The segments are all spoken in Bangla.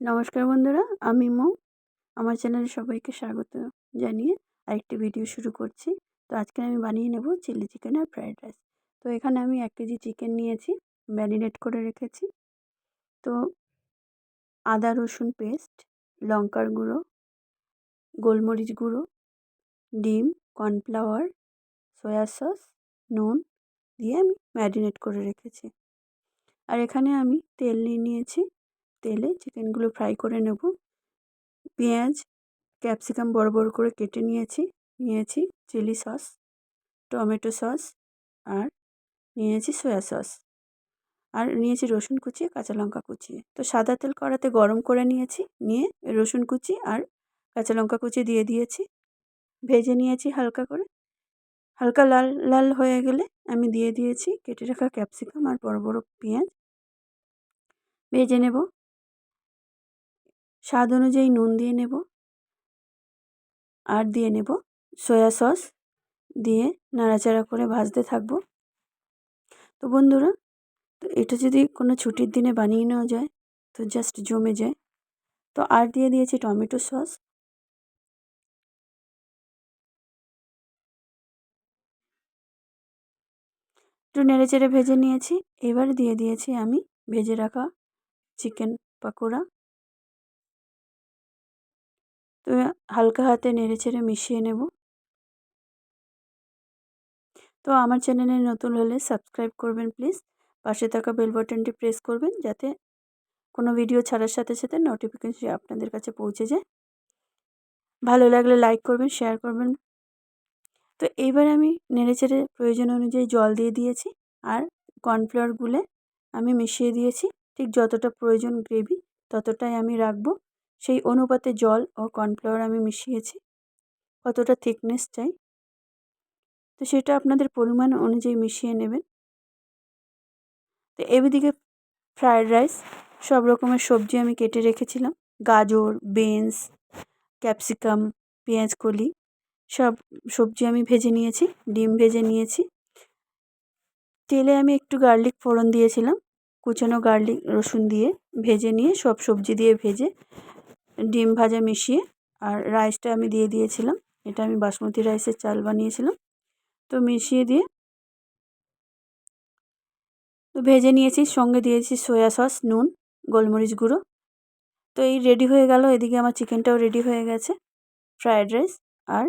নমস্কার বন্ধুরা, আমি মো। আমার চ্যানেলে সবাইকে স্বাগত জানিয়ে আরেকটি ভিডিও শুরু করছি। তো আজকে আমি বানিয়ে নেব চিলি চিকেন আর ফ্রায়েড রাইস। তো এখানে আমি এক কেজি চিকেন নিয়েছি, ম্যারিনেট করে রেখেছি। তো আদা, রসুন পেস্ট, লঙ্কার গুঁড়ো, গোলমরিচ গুঁড়ো, ডিম, কর্নফ্লাওয়ার, সয়া সস, নুন দিয়ে আমি ম্যারিনেট করে রেখেছি। আর এখানে আমি তেল নিয়ে নিয়েছি তেলে চিকেনগুলো ফ্রাই করে নেব। পেঁয়াজ ক্যাপসিকাম বড় বড় করে কেটে নিয়েছি নিয়েছি চিলি সস টমেটো সস আর নিয়েছি সয়া সস আর নিয়েছি রসুন কুচি, কাঁচা লঙ্কা কুচি। তো সাদা তেল কড়াতে গরম করে নিয়েছি, নিয়ে রসুন কুচি আর কাঁচা লঙ্কা কুচি দিয়ে দিয়েছি। ভেজে নিয়েছি হালকা করে। হালকা লাল লাল হয়ে গেলে আমি দিয়ে দিয়েছি কেটে রাখা ক্যাপসিকাম আর বড় বড় পেঁয়াজ। ভেজে নেব। স্বাদ অনুযায়ী নুন দিয়ে নেব আর দিয়ে নেব সয়া সস দিয়ে নাড়াচাড়া করে ভাজতে থাকব। তো বন্ধুরা, তো এটা যদি কোনো ছুটির দিনে বানিয়ে নেওয়া যায়, তো জাস্ট জমে যায়। তো আর দিয়ে দিয়েছি টমেটো সস। একটু নেড়ে চেড়ে ভেজে নিয়েছি। এবার দিয়ে দিয়েছি আমি ভেজে রাখা চিকেন পাকোড়া। তো হালকা হাতে নেড়ে চেড়ে মিশিয়ে নেব। তো আমার চ্যানেলে নতুন হলে সাবস্ক্রাইব করবেন প্লিজ। পাশে থাকা বেল বাটনটি প্রেস করবেন যাতে কোনো ভিডিও ছাড়ার সাথে সাথে নোটিফিকেশন আপনাদের কাছে পৌঁছে যায়। ভালো লাগলে লাইক করবেন, শেয়ার করবেন। তো এইবার আমি নেড়ে চেড়ে প্রয়োজন অনুযায়ী জল দিয়ে দিয়েছি আর কর্নফ্লাওয়ার গুলে আমি মিশিয়ে দিয়েছি। ঠিক যতটা প্রয়োজন গ্রেভি ততটাই আমি রাখব। সেই অনুপাতে জল ও কর্নফ্লাওয়ার আমি মিশিয়েছি। কতটা থিকনেস চাই? তো সেটা আপনাদের পরিমাণ অনুযায়ী মিশিয়ে নেবেন। তো এদিকে ফ্রায়েড রাইস সব রকমের সবজি আমি কেটে রেখেছিলাম। গাজর বিনস ক্যাপসিকাম পেঁয়াজ, কলি, সব সবজি আমি ভেজে নিয়েছি, ডিম ভেজে নিয়েছি। তেলে আমি একটু গার্লিক ফোড়ন দিয়েছিলাম, কুচানো গার্লিক রসুন দিয়ে ভেজে নিয়ে সব সবজি দিয়ে ভেজে ডিম ভাজা মিশিয়ে আর রাইসটা আমি দিয়ে দিয়েছিলাম। এটা আমি বাসমতি রাইসের চাল বানিয়েছিলাম। তো মিশিয়ে দিয়ে তো ভেজে নিয়েছি, সঙ্গে দিয়েছি সয়া সস নুন, গোলমরিচ গুঁড়ো। তো এই রেডি হয়ে গেল। এদিকে আমার চিকেনটাও রেডি হয়ে গেছে। ফ্রায়েড রাইস আর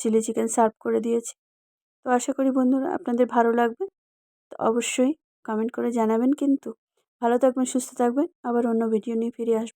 চিলি চিকেন সার্ভ করে দিয়েছি। তো আশা করি বন্ধুরা আপনাদের ভালো লাগবে। তো অবশ্যই কমেন্ট করে জানাবেন কিন্তু। ভালো থাকবেন, সুস্থ থাকবেন। আবার অন্য ভিডিও নিয়ে ফিরে আসব।